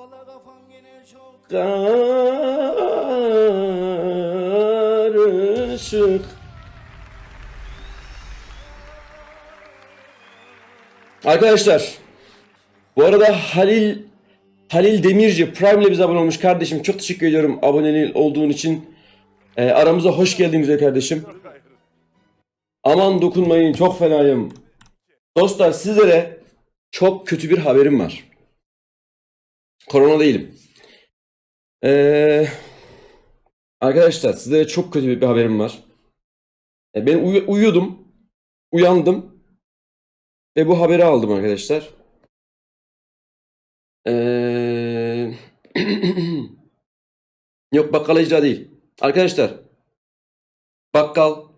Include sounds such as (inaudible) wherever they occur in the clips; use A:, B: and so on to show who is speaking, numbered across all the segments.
A: Valla
B: Karışık. Arkadaşlar bu arada Halil Halil Demirci Prime ile bize abone olmuş kardeşim. Çok teşekkür ediyorum aboneli olduğun için. Ee, aramıza hoş geldin güzel kardeşim. Aman dokunmayın çok fenayım. Dostlar sizlere çok kötü bir haberim var. Korona değilim. Ee, arkadaşlar size çok kötü bir haberim var. E, ben uyu- uyuyordum. Uyandım. Ve bu haberi aldım arkadaşlar. Ee, (clears throat) Yok bakkal icra değil. Arkadaşlar. Bakkal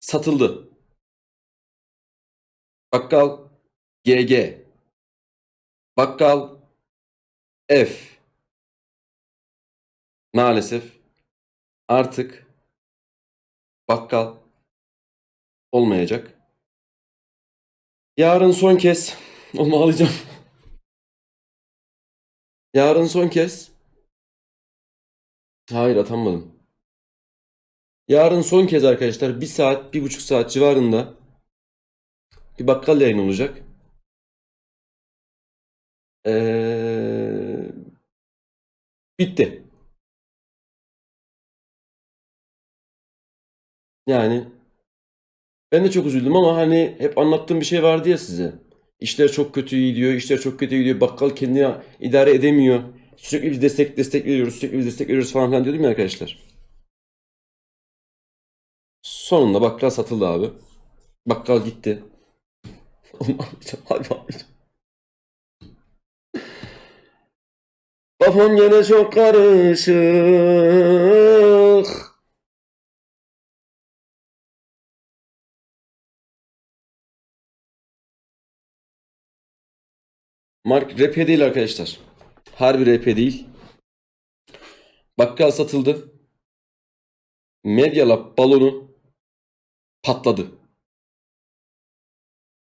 B: satıldı. Bakkal GG. Bakkal F. Maalesef artık bakkal olmayacak. Yarın son kez (laughs) onu alacağım. Yarın son kez Hayır atanmadım. Yarın son kez arkadaşlar bir saat, bir buçuk saat civarında bir bakkal yayın olacak. Ee, bitti. Yani ben de çok üzüldüm ama hani hep anlattığım bir şey vardı ya size. İşler çok kötü gidiyor, işler çok kötü gidiyor. Bakkal kendini idare edemiyor. Sürekli biz destek destek veriyoruz, sürekli biz destek veriyoruz falan filan diyordum ya arkadaşlar. Sonunda bakkal satıldı abi. Bakkal gitti. Onu almayacağım, harbi almayacağım. Kafam gene çok karışık. Mark RP değil arkadaşlar. Harbi RP değil. Bakkal satıldı. Medyalab balonu patladı.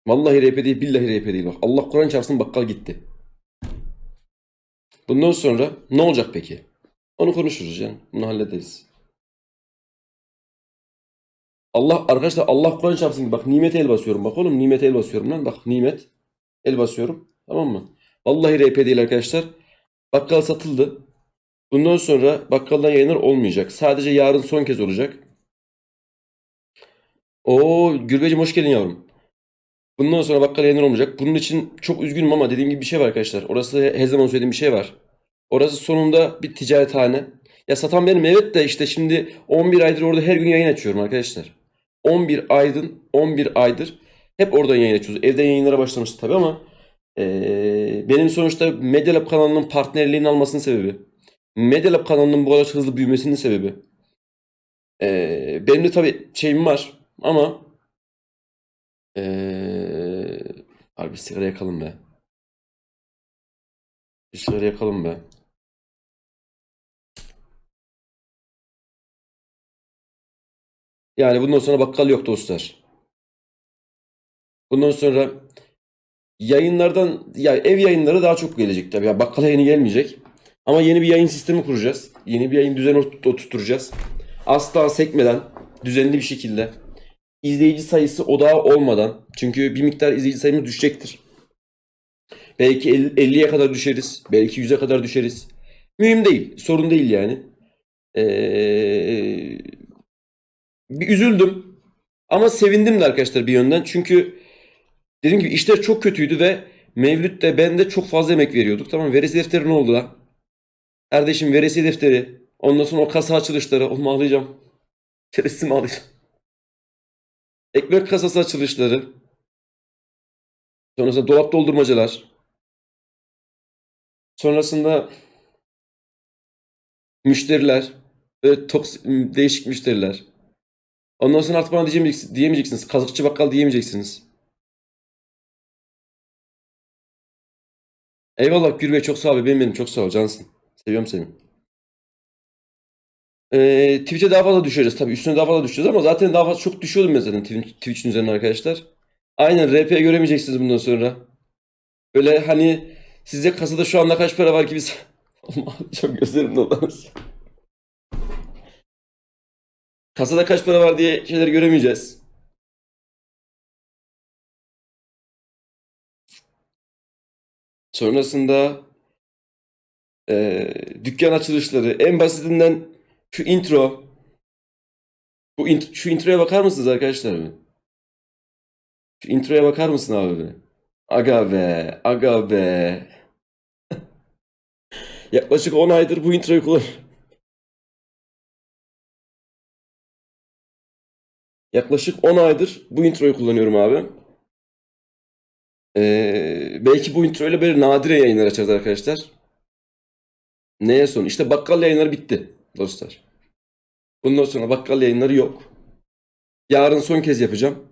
B: Vallahi RP değil, billahi RP değil bak. Allah Kur'an çarpsın bakkal gitti. Bundan sonra ne olacak peki? Onu konuşuruz yani. Bunu hallederiz. Allah arkadaşlar Allah Kur'an çarpsın. Bak nimete el basıyorum. Bak oğlum nimete el basıyorum lan. Bak nimet. El basıyorum. Tamam mı? Vallahi RP değil arkadaşlar. Bakkal satıldı. Bundan sonra bakkaldan yayınlar olmayacak. Sadece yarın son kez olacak. Oo Gürbeciğim hoş geldin yavrum. Bundan sonra bakkal yayınlar olmayacak. Bunun için çok üzgünüm ama dediğim gibi bir şey var arkadaşlar. Orası her zaman söylediğim bir şey var. Orası sonunda bir ticarethane. Ya satan benim evet de işte şimdi 11 aydır orada her gün yayın açıyorum arkadaşlar. 11 aydın 11 aydır hep oradan yayın açıyoruz. Evden yayınlara başlamıştık tabii ama eee, benim sonuçta Medyalab kanalının partnerliğini almasının sebebi. Medyalab kanalının bu kadar hızlı büyümesinin sebebi. Eee, benim de tabii şeyim var ama eee abi sigara yakalım be. Bir sigara yakalım be. Yani bundan sonra bakkal yok dostlar. Bundan sonra yayınlardan ya ev yayınları daha çok gelecek tabii. Ya bakkala yeni gelmeyecek. Ama yeni bir yayın sistemi kuracağız. Yeni bir yayın düzeni ot- oturtacağız. Asla sekmeden, düzenli bir şekilde izleyici sayısı odağı olmadan çünkü bir miktar izleyici sayımız düşecektir. Belki el- 50'ye kadar düşeriz. Belki 100'e kadar düşeriz. Mühim değil. Sorun değil yani. Ee, bir üzüldüm. Ama sevindim de arkadaşlar bir yönden. Çünkü dediğim gibi işler çok kötüydü ve Mevlüt de ben de çok fazla emek veriyorduk. Tamam veresi defteri ne oldu lan? Kardeşim veresi defteri. Ondan sonra o kasa açılışları. Oğlum ağlayacağım. (laughs) Şerefsiz ağlayacağım. Ekmek kasası açılışları. Sonrasında dolap doldurmacalar. Sonrasında müşteriler. Böyle toks değişik müşteriler. Ondan sonra artık bana diyemeyeceksiniz, diyemeyeceksiniz. Kazıkçı bakkal diyemeyeceksiniz. Eyvallah Gürbey çok sağ ol. Benim benim çok sağ ol. Cansın. Seviyorum seni. Ee, Twitch'e daha fazla düşeriz tabii. Üstüne daha fazla düşeceğiz ama zaten daha fazla çok düşüyordum ben zaten Twitch- Twitch'in üzerine arkadaşlar. Aynen RP göremeyeceksiniz bundan sonra. Böyle hani Sizce kasada şu anda kaç para var ki biz... (laughs) Oğlum ağlayacağım gözlerim dolanır. Kasada kaç para var diye şeyleri göremeyeceğiz. Sonrasında eee, dükkan açılışları en basitinden şu intro bu int- şu introya bakar mısınız arkadaşlar mı? Şu introya bakar mısın abi be? Aga be, aga be. (laughs) Yaklaşık 10 aydır bu introyu kullan. Yaklaşık 10 aydır bu introyu kullanıyorum abi. Ee, belki bu intro ile böyle nadire yayınlar açacağız arkadaşlar. Neye son? İşte bakkal yayınları bitti dostlar. Bundan sonra bakkal yayınları yok. Yarın son kez yapacağım.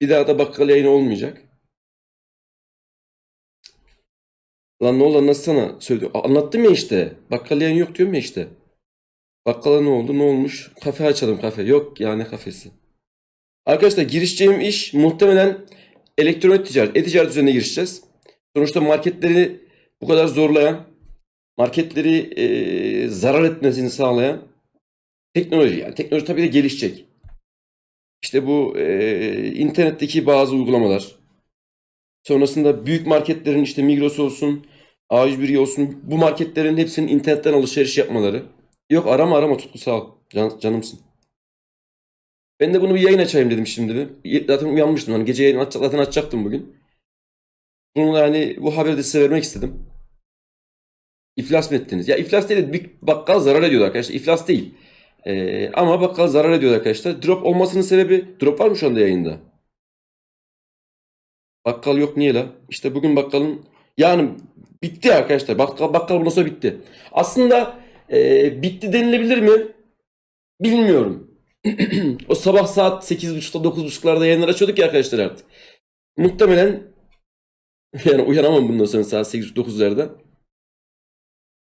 B: Bir daha da bakkal yayını olmayacak. Lan ne oldu nasıl sana söylüyor? Anlattım ya işte. Bakkal yayını yok diyorum ya işte. Bakkala ne oldu? Ne olmuş? Kafe açalım kafe. Yok ya ne kafesi. Arkadaşlar girişeceğim iş muhtemelen elektronik ticaret, e-ticaret üzerine girişeceğiz. Sonuçta marketleri bu kadar zorlayan, marketleri eee, zarar etmesini sağlayan teknoloji. Yani teknoloji tabii de gelişecek. İşte bu eee, internetteki bazı uygulamalar. Sonrasında büyük marketlerin işte Migros olsun, A101 olsun bu marketlerin hepsinin internetten alışveriş yapmaları. Yok arama arama Tutku sağ ol. Can, canımsın. Ben de bunu bir yayın açayım dedim şimdi bir. Zaten uyanmıştım. Hani gece yayın aç, zaten açacaktım bugün. Bunu da hani bu haberi de size vermek istedim. İflas mı ettiniz? Ya iflas değil. Bir bakkal zarar ediyor arkadaşlar. İflas değil. Ee, ama bakkal zarar ediyor arkadaşlar. Drop olmasının sebebi... Drop var mı şu anda yayında? Bakkal yok niye la? İşte bugün bakkalın... Yani bitti arkadaşlar. Bakkal, bakkal bundan sonra bitti. Aslında e, bitti denilebilir mi? Bilmiyorum. (clears throat) o sabah saat 8.30'da 9.30'larda yayınlar açıyorduk ya arkadaşlar artık. Muhtemelen (laughs) yani uyanamam bundan sonra saat 8.30-9'larda.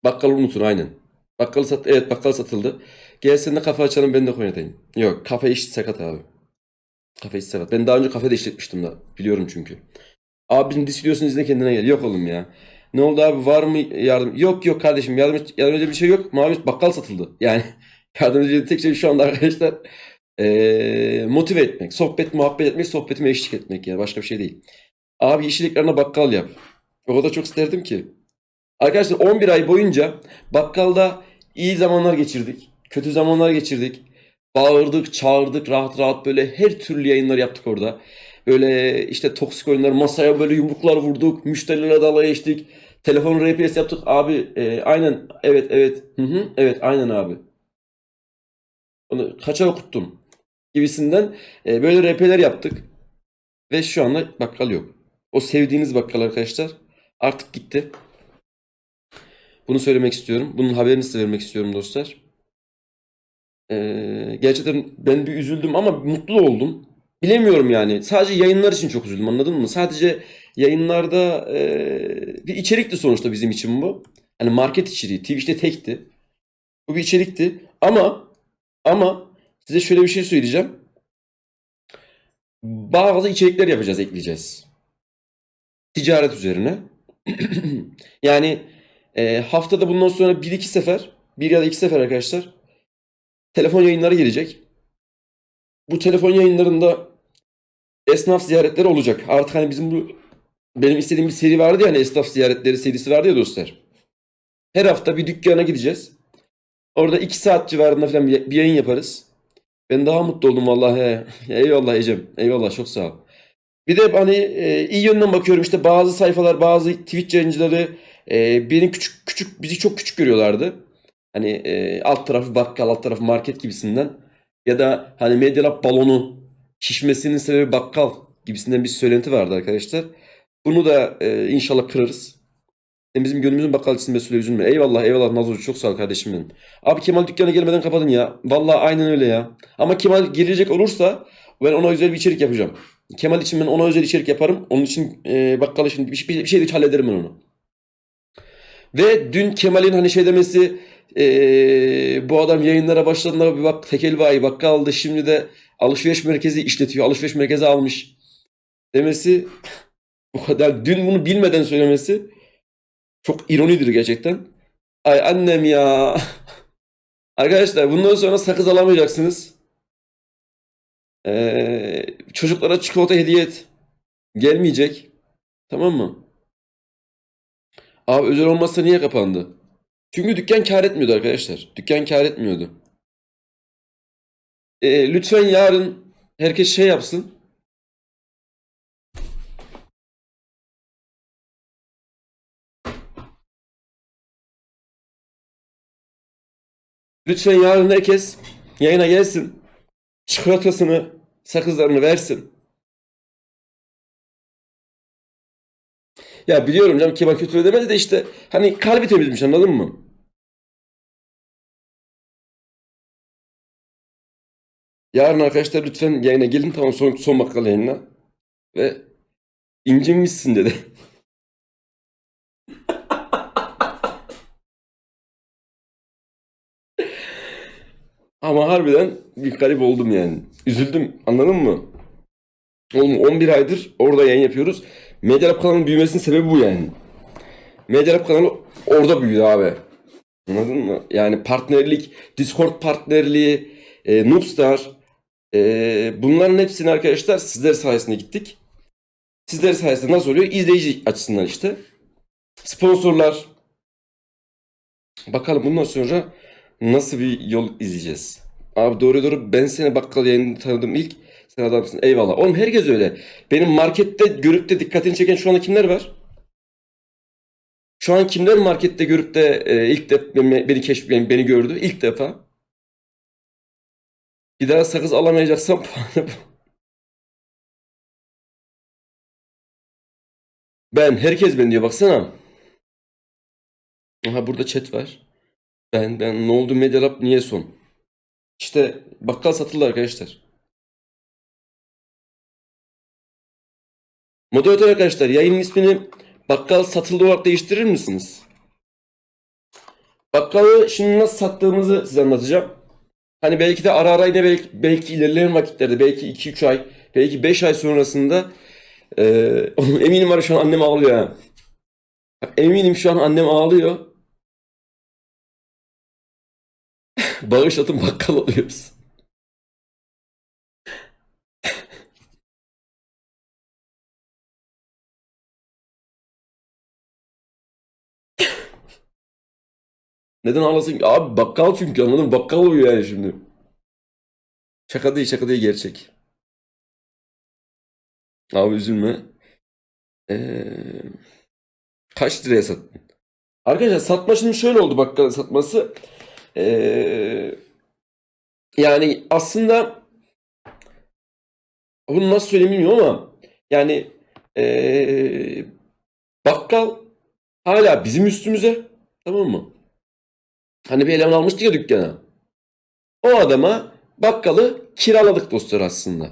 B: Bakkalı unutun aynen. Bakkalı sat evet bakkal satıldı. Gelsin de kafe açalım ben de Konya'dayım. Yok kafe iş sakat abi. Kafe iş sakat. Ben daha önce kafe de işletmiştim da. Biliyorum çünkü. Abi bizim disiyorsun izle kendine gel. Yok oğlum ya. Ne oldu abi var mı yardım? Yok yok kardeşim yardım, yardım edecek bir şey yok. Mavi bakkal satıldı. (laughs) Yani yardım edecek tek şey şu anda arkadaşlar eee, motive etmek. Sohbet muhabbet etmek. Sohbetime eşlik etmek yani. Başka bir şey değil. Abi yeşil ekrana bakkal yap. O kadar çok isterdim ki. Arkadaşlar 11 ay boyunca bakkalda iyi zamanlar geçirdik. Kötü zamanlar geçirdik. Bağırdık, çağırdık, rahat rahat böyle her türlü yayınlar yaptık orada. Böyle işte toksik oyunlar, masaya böyle yumruklar vurduk, müşterilerle dalga geçtik. Telefon RPS yaptık. Abi e, aynen, evet, evet, hı hı, evet, aynen abi. Onu kaça okuttum gibisinden e, böyle RP'ler yaptık. Ve şu anda bakkal yok. O sevdiğiniz bakkal arkadaşlar artık gitti. Bunu söylemek istiyorum. Bunun haberini size vermek istiyorum dostlar. Ee, gerçekten ben bir üzüldüm ama mutlu oldum. Bilemiyorum yani. Sadece yayınlar için çok üzüldüm anladın mı? Sadece yayınlarda e, bir içerikti sonuçta bizim için bu. Hani market içeriği. Twitch'te tekti. Bu bir içerikti. Ama ama size şöyle bir şey söyleyeceğim. Bazı içerikler yapacağız, ekleyeceğiz. Ticaret üzerine. (clears throat) yani e, haftada bundan sonra bir iki sefer, bir ya da iki sefer arkadaşlar telefon yayınları gelecek. Bu telefon yayınlarında esnaf ziyaretleri olacak. Artık hani bizim bu benim istediğim bir seri vardı ya hani esnaf ziyaretleri serisi vardı ya dostlar. Her hafta bir dükkana gideceğiz. Orada iki saat civarında falan bir, yayın yaparız. Ben daha mutlu oldum vallahi. (laughs) Eyvallah Ecem. Eyvallah çok sağ ol. Bir de hani e, iyi yönden bakıyorum işte bazı sayfalar, bazı Twitch yayıncıları e, beni küçük küçük bizi çok küçük görüyorlardı. Hani e, alt tarafı bakkal, alt tarafı market gibisinden. Ya da hani Media balonu şişmesinin sebebi bakkal gibisinden bir söylenti vardı arkadaşlar. Bunu da e, inşallah kırarız. Sen bizim gönlümüzün bakkalcısın Mesut'e üzülme. Eyvallah eyvallah Nazo çok sağ ol kardeşim benim. Abi Kemal dükkana gelmeden kapadın ya. Vallahi aynen öyle ya. Ama Kemal gelecek olursa ben ona özel bir içerik yapacağım. Kemal için ben ona özel içerik yaparım. Onun için e, bakkal için bir, bir, bir şey de hallederim ben onu. Ve dün Kemal'in hani şey demesi e, bu adam yayınlara başladığında bir bak tekel bayi bakkal aldı şimdi de alışveriş merkezi işletiyor. Alışveriş merkezi almış demesi O kadar dün bunu bilmeden söylemesi çok ironidir gerçekten. Ay annem ya. (laughs) Arkadaşlar bundan sonra sakız alamayacaksınız. Ee, çocuklara çikolata hediye et. Gelmeyecek. Tamam mı? Abi özel olmazsa niye kapandı? Çünkü dükkan kar etmiyordu arkadaşlar. Dükkan kar etmiyordu. Ee, lütfen yarın herkes şey yapsın. Lütfen yarın herkes yayına gelsin. Çikolatasını, sakızlarını versin. Ya biliyorum canım kibar kötü ödemedi de işte hani kalbi temizmiş anladın mı? Yarın arkadaşlar lütfen yayına gelin tamam son, son bakkal yayınına. Ve incinmişsin dedi. (laughs) Ama harbiden bir garip oldum yani. Üzüldüm anladın mı? Oğlum 11 aydır orada yayın yapıyoruz. Medyalab kanalının büyümesinin sebebi bu yani. Medyalab kanalı orada büyüdü abi. Anladın mı? Yani partnerlik, Discord partnerliği, e, Noobstar, e, bunların hepsini arkadaşlar sizler sayesinde gittik. Sizler sayesinde nasıl oluyor? İzleyici açısından işte. Sponsorlar. Bakalım bundan sonra nasıl bir yol izleyeceğiz. Abi doğru doğru ben seni bakkal yayında tanıdım ilk. Sen adamsın. Eyvallah. Oğlum herkes öyle. Benim markette görüp de dikkatini çeken şu anda kimler var? Şu an kimler markette görüp de e, ilk defa beni, keşfeden, beni gördü ilk defa? Bir daha sakız alamayacaksam. Ben, herkes ben diyor baksana. Aha burada chat var. Ben, ben ne oldu Medyalab niye son? İşte bakkal satıldı arkadaşlar. Moderatör arkadaşlar yayının ismini bakkal satıldı olarak değiştirir misiniz? Bakkalı şimdi nasıl sattığımızı size anlatacağım. Hani belki de ara ara yine belki, belki ilerleyen vakitlerde belki 2-3 ay belki 5 ay sonrasında eee, (laughs) eminim var şu an annem ağlıyor. Bak, Eminim şu an annem ağlıyor. (laughs) Bağış atın bakkal alıyoruz. Neden ağlasın ki? Abi bakkal çünkü anladın mı? Bakkal oluyor yani şimdi. Şaka değil şaka değil gerçek. Abi üzülme. Ee, kaç liraya sattın? Arkadaşlar satma şimdi şöyle oldu bakkal satması. Ee, yani aslında bunu nasıl söyleyeyim bilmiyorum ama yani ee, bakkal hala bizim üstümüze tamam mı? Hani bir eleman almıştık ya dükkana. O adama bakkalı kiraladık dostlar aslında.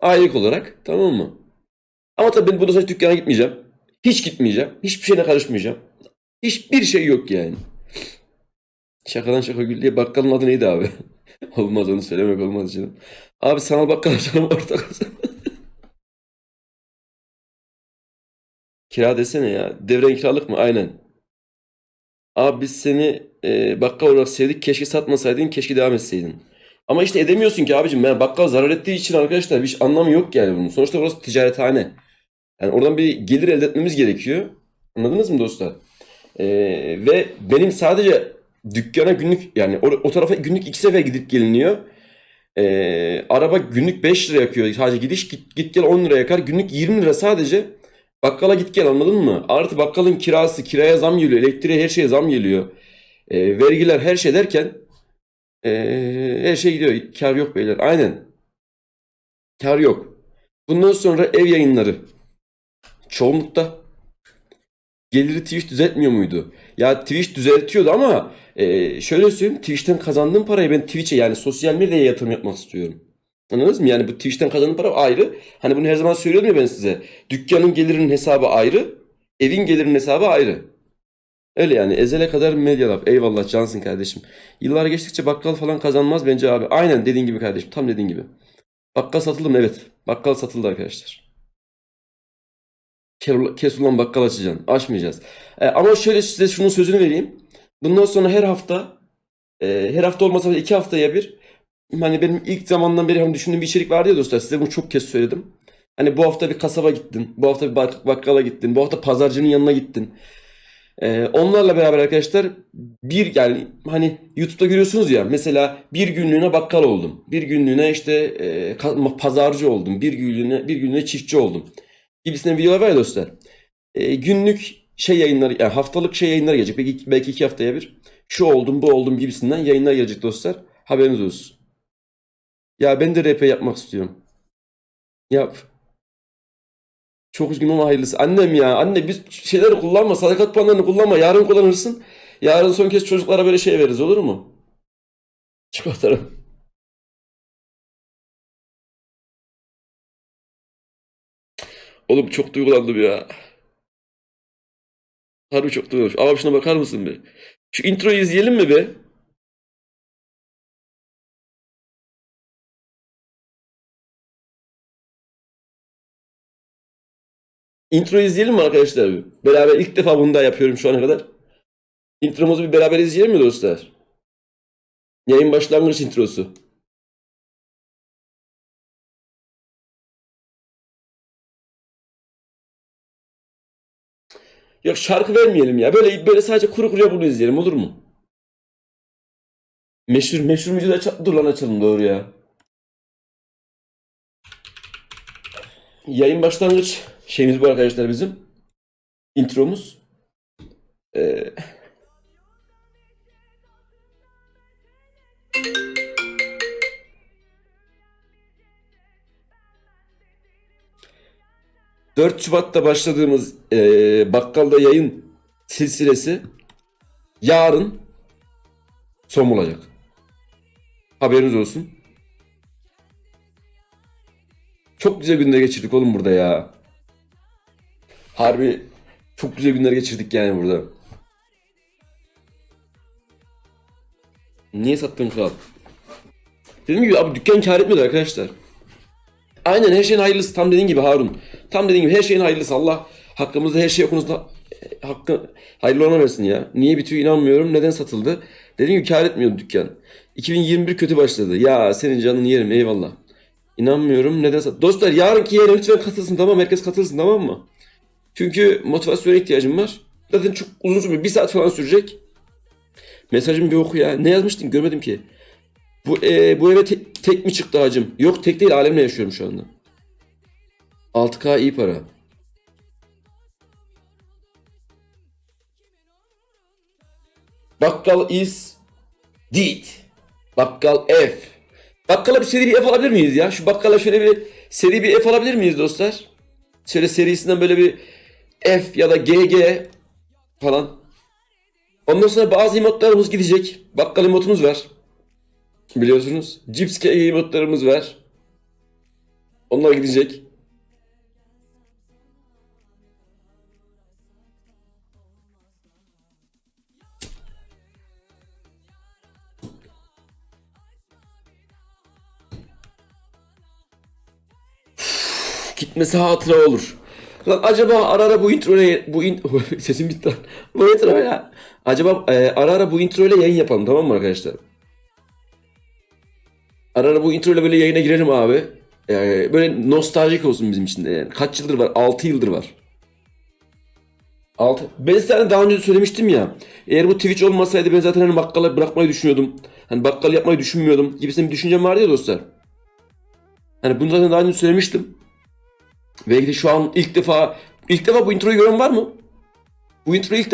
B: Aylık olarak tamam mı? Ama tabii ben bundan sonra dükkana gitmeyeceğim. Hiç gitmeyeceğim. Hiçbir şeyine karışmayacağım. Hiçbir şey yok yani. Şakadan şaka gül diye bakkalın adı neydi abi? (laughs) olmaz onu söylemek olmaz canım. Abi sanal bakkal açalım ortak. (laughs) Kira desene ya. Devren kiralık mı? Aynen. Abi biz seni e, bakkal olarak sevdik. Keşke satmasaydın. Keşke devam etseydin. Ama işte edemiyorsun ki abicim. Ben bakkal zarar ettiği için arkadaşlar bir anlamı yok yani bunun. Sonuçta burası ticarethane. Yani oradan bir gelir elde etmemiz gerekiyor. Anladınız mı dostlar? E, ve benim sadece dükkana günlük yani o, o tarafa günlük iki sefer gidip geliniyor. E, araba günlük 5 lira yakıyor. Sadece gidiş git, git gel 10 lira yakar. Günlük 20 lira sadece Bakkala git gel anladın mı? Artı bakkalın kirası, kiraya zam geliyor, elektriğe her şeye zam geliyor. E, vergiler her şey derken e, her şey gidiyor. Kar yok beyler. Aynen. Kar yok. Bundan sonra ev yayınları. Çoğunlukta. Geliri Twitch düzeltmiyor muydu? Ya Twitch düzeltiyordu ama e, şöyle söyleyeyim. Twitch'ten kazandığım parayı ben Twitch'e yani sosyal medyaya yatırım yapmak istiyorum. Anladınız mı? Yani bu Twitch'ten kazandığım para ayrı. Hani bunu her zaman söylüyorum ya ben size. Dükkanın gelirinin hesabı ayrı. Evin gelirinin hesabı ayrı. Öyle yani. Ezele kadar Media Lab. Eyvallah cansın kardeşim. Yıllar geçtikçe bakkal falan kazanmaz bence abi. Aynen dediğin gibi kardeşim. Tam dediğin gibi. Bakkal satıldı mı? Evet. Bakkal satıldı arkadaşlar. Kel- Kesulan bakkal açacaksın. Açmayacağız. E, ama şöyle size şunun sözünü vereyim. Bundan sonra her hafta e, her hafta olmasa da iki haftaya bir hani benim ilk zamandan beri hani düşündüğüm bir içerik vardı ya dostlar. Size bunu çok kez söyledim. Hani bu hafta bir kasaba gittin. Bu hafta bir bak- bakkala gittin. Bu hafta pazarcının yanına gittin. Ee, onlarla beraber arkadaşlar bir yani hani YouTube'da görüyorsunuz ya mesela bir günlüğüne bakkal oldum. Bir günlüğüne işte e, pazarcı oldum. Bir günlüğüne bir günlüğüne çiftçi oldum. Gibisinden videolar var ya dostlar. Ee, günlük şey yayınları yani haftalık şey yayınlar gelecek. Belki, belki iki haftaya bir. Şu oldum bu oldum gibisinden yayınlar gelecek dostlar. Haberiniz olsun. Ya ben de RP yapmak istiyorum. Yap. Çok üzgünüm ama hayırlısı. Annem ya. Anne biz şeyleri kullanma. Sadakat puanlarını kullanma. Yarın kullanırsın. Yarın son kez çocuklara böyle şey veririz olur mu? Çikolatarım. Oğlum çok duygulandım ya. Harbi çok duygulanmış. Abi şuna bakar mısın bir? Şu introyu izleyelim mi be? Intro izleyelim mi arkadaşlar? Beraber ilk defa bunu da yapıyorum şu ana kadar. Intromuzu bir beraber izleyelim mi dostlar? Yayın başlangıç introsu. Yok şarkı vermeyelim ya. Böyle böyle sadece kuru kuruya bunu izleyelim olur mu? Meşhur meşhur aç- dur lan açalım doğru ya. Yayın başlangıç şeyimiz bu arkadaşlar bizim. Intromuz. Ee, ...4 Şubat'ta başladığımız ee, bakkalda yayın silsilesi yarın son bulacak. Haberiniz olsun. Çok güzel günler geçirdik oğlum burada ya. Harbi çok güzel günler geçirdik yani burada. Niye sattın kral? Dediğim gibi abi dükkan kar etmiyordu arkadaşlar. Aynen her şeyin hayırlısı tam dediğin gibi Harun. Tam dediğin gibi her şeyin hayırlısı. Allah hakkımızda her şey konusunda e, hakkı hayırlı ona versin ya. Niye bitiyor inanmıyorum. Neden satıldı? Dediğim gibi kar etmiyordu dükkan. 2021 kötü başladı. Ya senin canını yerim eyvallah. İnanmıyorum neden sat... Dostlar yarınki yayına lütfen katılsın tamam? Herkes katılsın tamam mı? Çünkü motivasyona ihtiyacım var. Zaten çok uzun sürmüyor. Bir saat falan sürecek. Mesajım oku ya. Ne yazmıştın görmedim ki. Bu, e, bu eve te- tek mi çıktı hacım? Yok tek değil alemle yaşıyorum şu anda. 6K iyi para. Bakkal is did. Bakkal F. Bakkala bir seri bir F alabilir miyiz ya? Şu bakkala şöyle bir seri bir F alabilir miyiz dostlar? Şöyle serisinden böyle bir F ya da GG falan. Ondan sonra bazı emotlarımız gidecek. Bakkal emotumuz var. Biliyorsunuz. Cips KG emotlarımız var. Onlar gidecek. Gitmesi hatıra olur. Lan acaba ara ara bu intro ile bu in... (laughs) sesim bitti lan. Bu intro ya. Acaba e, ara ara bu intro ile yayın yapalım tamam mı arkadaşlar? Ara ara bu intro ile böyle yayına girelim abi. E, böyle nostaljik olsun bizim için de yani. Kaç yıldır var? 6 yıldır var. 6. Ben size daha önce söylemiştim ya. Eğer bu Twitch olmasaydı ben zaten hani bakkala bırakmayı düşünüyordum. Hani bakkal yapmayı düşünmüyordum. Gibisinden bir düşüncem vardı ya dostlar. Hani bunu zaten daha önce söylemiştim. Belki de şu an ilk defa ilk defa bu introyu gören var mı? Bu introyu ilk defa